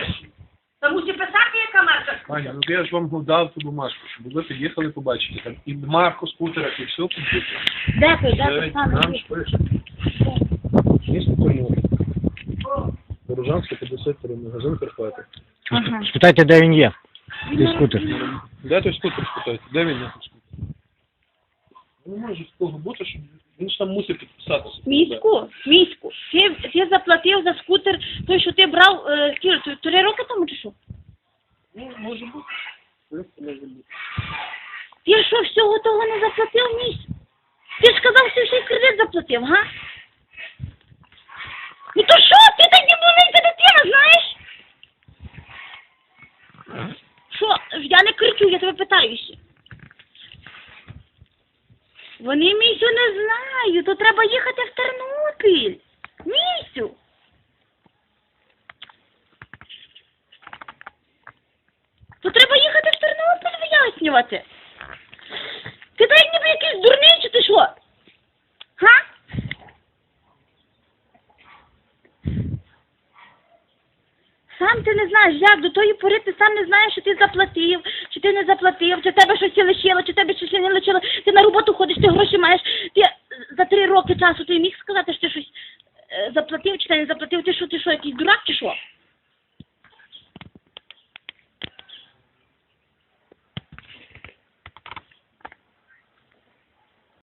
вірші. Та мусі писати, яка марка Аня, ну я ж вам дав ту бумажку, щоб ви під'їхали, побачити. Там і марку скутера, і все купити. Дякую, дякую, пане. Нам ж пише. Місто Корніло. Дорожанське 53, магазин Карпати. Ага. Спитайте, де він є. Де скутер? Де той скутер спитайте? Де він є? Ну, може такого бути, що він ж там мусить підписатися. Міську, міську. Ти, ти заплатив за скутер, той, що ти брав, е, ті- три роки тому чи що? Ну, може бути. Може бути. Ти що, всього того не заплатив місяць? Ти ж казав, що всі кредит заплатив, га? Ну то що, ти так дебільниця дитина, знаєш? Що, я не кричу, я тебе питаюся. Вони місю не знають, то треба їхати в Тернопіль. Місю. То треба їхати в Тернопіль вияснювати. Ти так ніби якийсь дурний, чи ти що? Га? Сам ти не знаєш, як до тої пори ти сам не знаєш, що ти заплатив, чи ти не заплатив, чи тебе щось лишило, чи тебе щось не лишило. Ти на роботу ходиш, ти гроші маєш. Ти е, за три роки часу ти міг сказати, що ти щось е, заплатив, чи ти не заплатив, ти що, ти що, якийсь дурак?